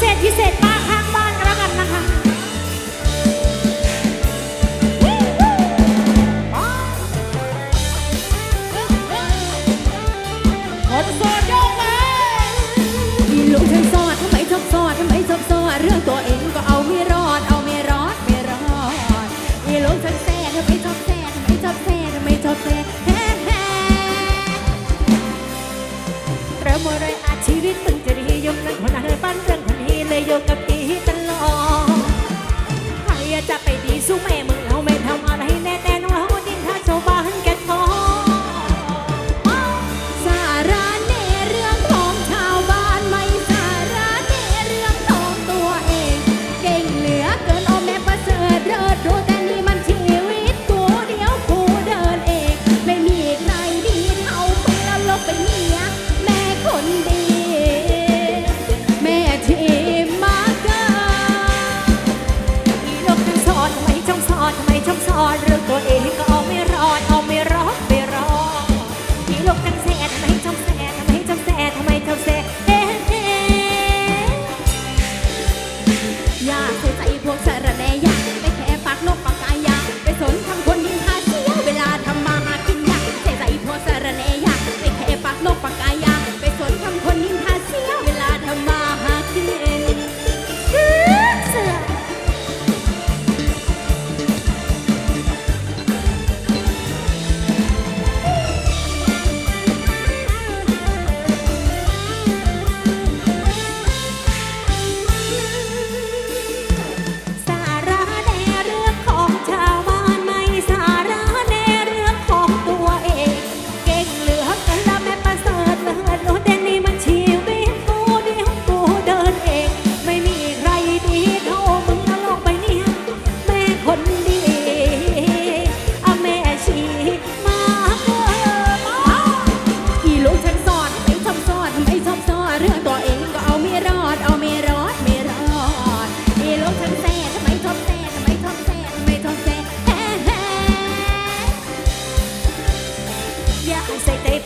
You said, you said, ดียวกับพี่ตลอด ใครจะไปดีสู้แม่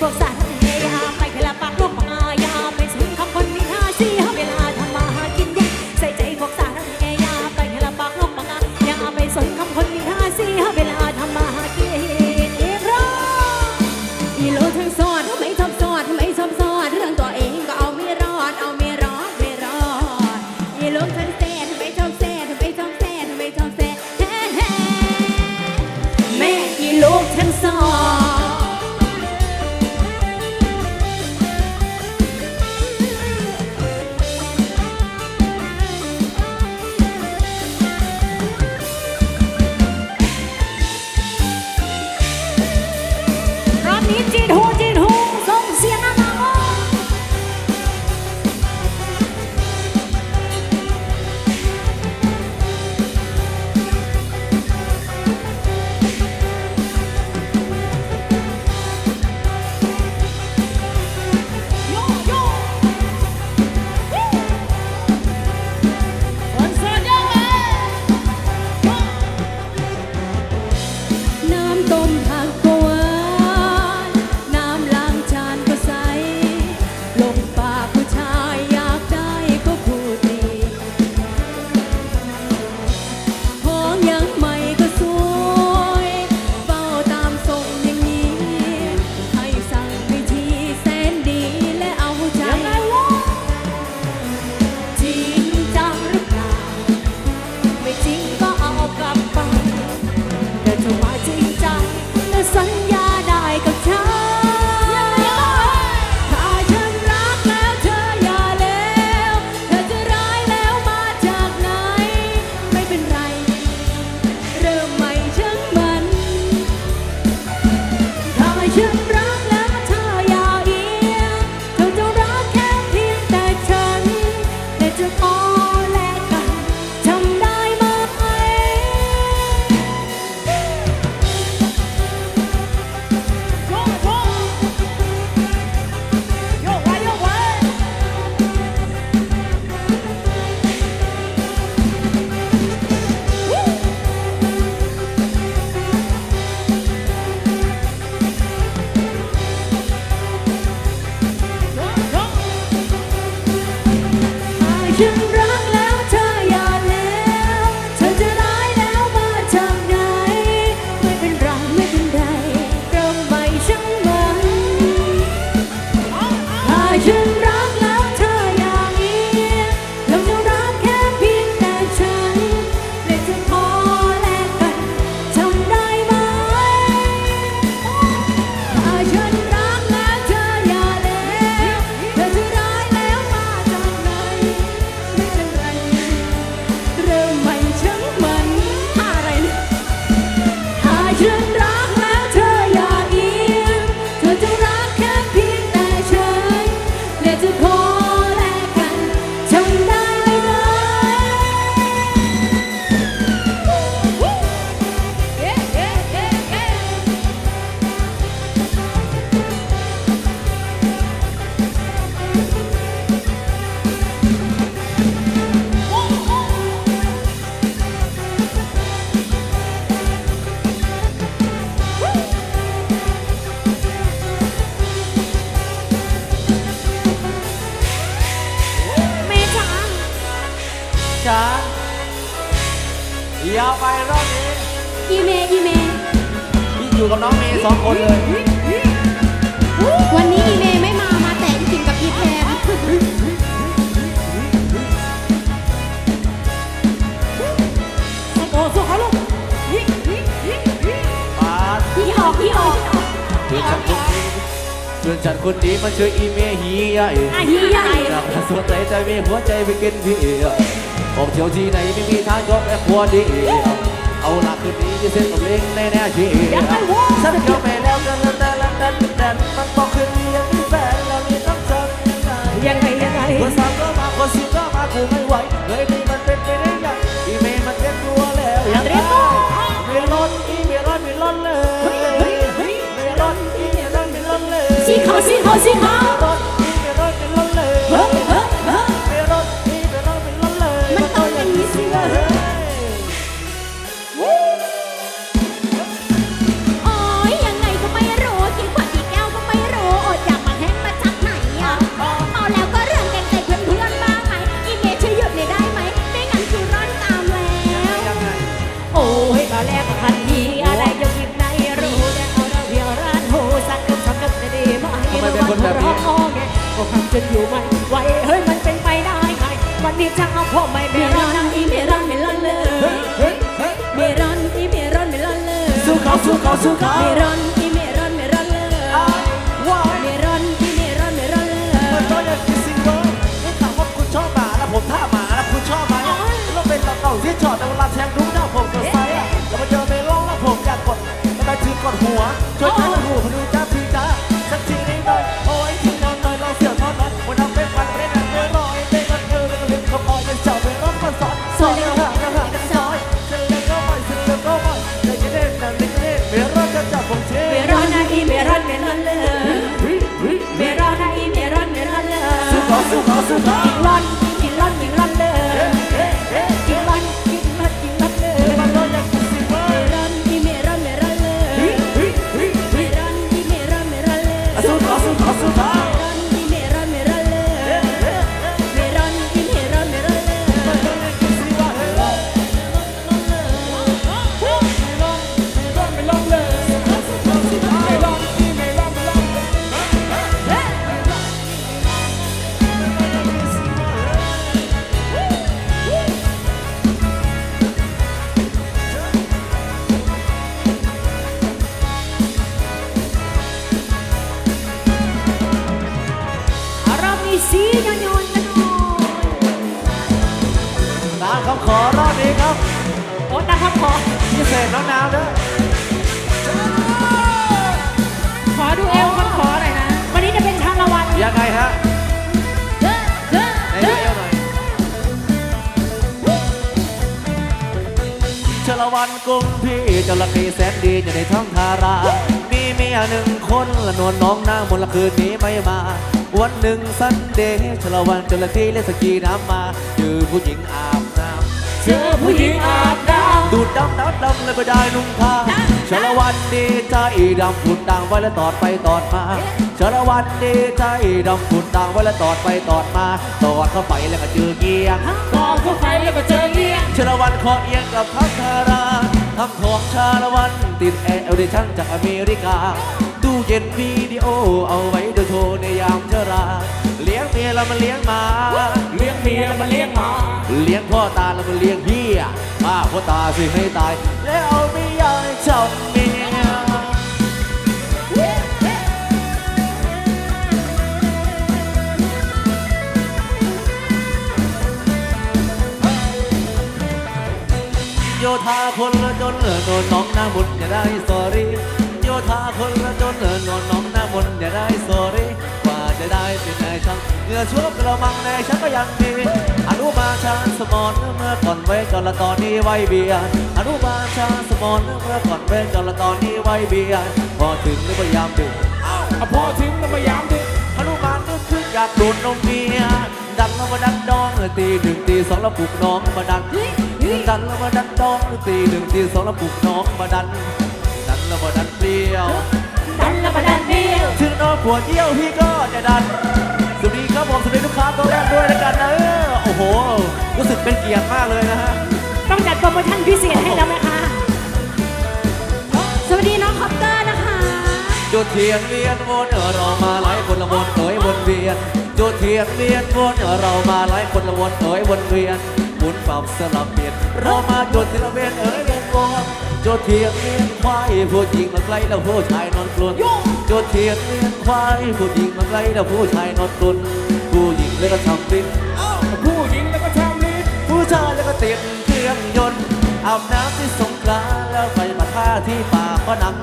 cosas จ๋าอย่าไปรอบนี้อีเมย์อีเมย์พี่อยู่กับน้องเมย์สองคนเลย วันนี้อีเมย์ไม่มา มาแต่อีกิมกับอีแพมโอ้สู้เขาลูกฮิฮิฮิฮิมาพี่ออกพี่ออกเพื่อนฉันคนนี้เพื่อนฉันคนนี้มันชื่ออีเมย์ฮีใหญ่อาฮีใหญ่อยากสนใจใจมีหัวใจไปกินพี่อ อกเที่ยวที่ไหนไม่มีทางยกแอบหัวดี เอาหลักคืนนี้จะเส้นกับเล้งแน่แน่ๆชีฉันเกี่ยวไปแล้วกันแล้วแต่ละแต่แต่มันต้องคืนนี้ยังมีแฟนแล้วนี่ต้องทำยังไงยังไงยังไงคนสามก็มาคนสิบก็มากูไม่ไหวเฮ้ยนี่มันเป็นไปได้ยังอีเมย์มันเตรียมตัวแล้วยังไงเมลอนอีเมลอนเมลอนเลยเมลอนอีเมลอนเมลอนเลยสีขาวสีขาวสีขาว จนอยู่ไม่ไหวเฮ้ยมันเป็นไปได้ไงวันนี้จะเอาพ่อไม่เมรอนอีเมรอนเมรอนเลยเมรอนอีเมรอนเมรอนเลยสู้เขาสู้เขาสู้เขาเมรอนอีเมรอนเมรอนเลยว้าวเมรอนอีเมรอนเมรอนเลยมันก็ยังกินซิงเกิลนี่ถามว่าคุณชอบหมาแล้วผมท่าหมาแล้วคุณชอบไหมเราเป็นเราเก่าที่จอดแต่เวลาแทงทุกหน้าผมกดไซส์อะแล้วมาเจอเมลอนแล้วผมอยากกดแล้วไปถึงกดหัวช่วยช่วยกดหัวพดูจ้า สู้ ขอรอบนี้ครับโอ้ตาครับขอ พิเศษน้องน้ำเด้อขอดูเอวคนขอหน่อยนะ วันนี้จะเป็นชาละวันยังไงฮะเด้อเด้อในเด้เออวหน่อยชลวันกุมพี่จระเข้แสนดีอยู่ในท้องทารา มีเมียหนึ่งคนละนวลน้องนางมนละคืนนี้ไม่มา วันหนึ่งซันเดย์ชลวันจระเข้เล่นสกีน้ำมาเจอผู้หญิงอาบน้ำ เจอผู้หญิงอาบน้ดูดดำน้ำดำเลยไม่ได้นุ่งผ้าชาละวันดีใจดำฝุ่นด่างไว้แล้วตอดไปตอดมาชาละวันดีใจดำฝุ่นด่างไว้แล้วตอดไปตอดมาตอดเข้าไปแล้วก็เจอเกียงำกองเข้าไปแล้วก็เจอเลี้ยงชาละวันคอเอียงกับพักคาราทำของชาละวันติดแอร์เอลเดชั่นจากอเมริกาตู้เย็นวิดีโอเอาไว้ดูโชว์ในยามชรา เลี้ยงเมียแล้วมันเลี้ยงหมา เลี้ยงเมียมาเลี้ยงหมา เลี้ยงพ่อตาแล้วมันเลี้ยงเฮียฆ่าพ่อตาสิให้ตาย แล้วเอาไม่ยายจำเมียโยธาคนละจนเออโดนน้องหน้ามุนอย่าได้สอรี่โยธาคนละจนเออโดนน้องหน้ามุนอย่าได้สอรี่ กว่าจะได้เป็นนายช่างเหงื่อชั่วกระมังในฉันก็ยังมีอนุบาลชาญสมอนเมื่อก่อนไว้จนละตอนนี้ไว้เบียร์อนุบาลชาญสมอนเมื่อก่อนไว้จนละตอนนี้ไว้เบียร์พอถึงก็พยายามดึงเอาพอถึงก็พยายามดึงอนุบาลนึกขึ้นอยากดูดนมเมียดันแล้วมาดันดองตีหนึ่งตีสองแล้วปลุกน้องมาดันดันแล้วมาดันดองตีหนึ่งตีสองแล้วปลุกน้องมาดันดันแล้วมาดันเปรี้ยว ดันแล้วมาดันเดียวถึงน้องปวดเยี่ยวพี่ก็จะดันสวัสดีครับผมสวัสดีลูกค้าตัวแรกด้วยแล้วกันนะเออโอ้โห รู้สึกเป็นเกียรติมากเลยนะฮะต้องจัดโปรโมชั่นพิเศษให้แล้วไหมคะสวัสดีน้องคอปเตอร์นะคะ จุดเทียนเวียนวนเรามาหลายคนละวนเอ๋ยวนเวียนจุดเทียนเวียนวนเรามาหลายคนละวนเอ๋ยวนเวียนหมุนปรับสลับเปลี่ยนเรามาจุดเทียนเวียนเอ๋ย เวียนวนจุดเทียนเวียนควายผู้หญิงมาใกล้แล้วผู้ชายนอนกลุนจุดเทียนเวียนควายผู้หญิงมาใกล้แล้วผู้ชายนอนกลุนผู้หญิงแล้วก็ทำดิ้นผู้หญิงแล้วก็ชาวลิศผู้ชายแล้วก็ติดเครื่องยนต์อาบน้ำที่สงขลาแล้วไปมาท่าที่ป่าก็นัง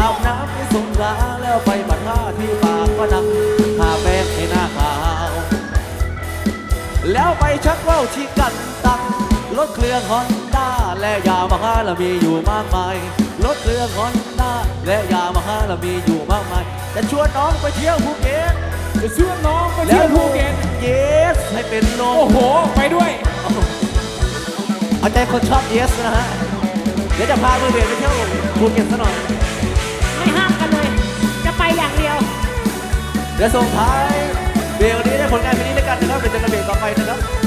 อาบน้ำที่สงขลาแล้วไปมาท่าที่ป่าก็นังทาแป้งให้หน้าขาว แล้วไปชักว่าวที่กันตัง รถเครื่องฮอนด้าและยามาฮ่าเรามีอยู่มากมาย รถเครื่องฮอนด้าและยามาฮ่าเรามีอยู่มากมาย จะชวนน้องไปเที่ยวภูเก็ตจะชวนน้องไปเที่ยวภูเก็ตเยสให้เป็นลมโอ้โห ไปด้วย เอาใจคนชอบเยสนะฮะ เดี๋ยวจะพามือเบสไปเที่ยวภูเก็ตซะหน่อย ไม่ห้ามกันเลย จะไปอย่างเดียว เดี๋ยวส่งท้ายเบลนี้ได้ผลงานเพลงนี้ด้วยกันนะครับเป็นจังหวะเบสต่อไปนะครับ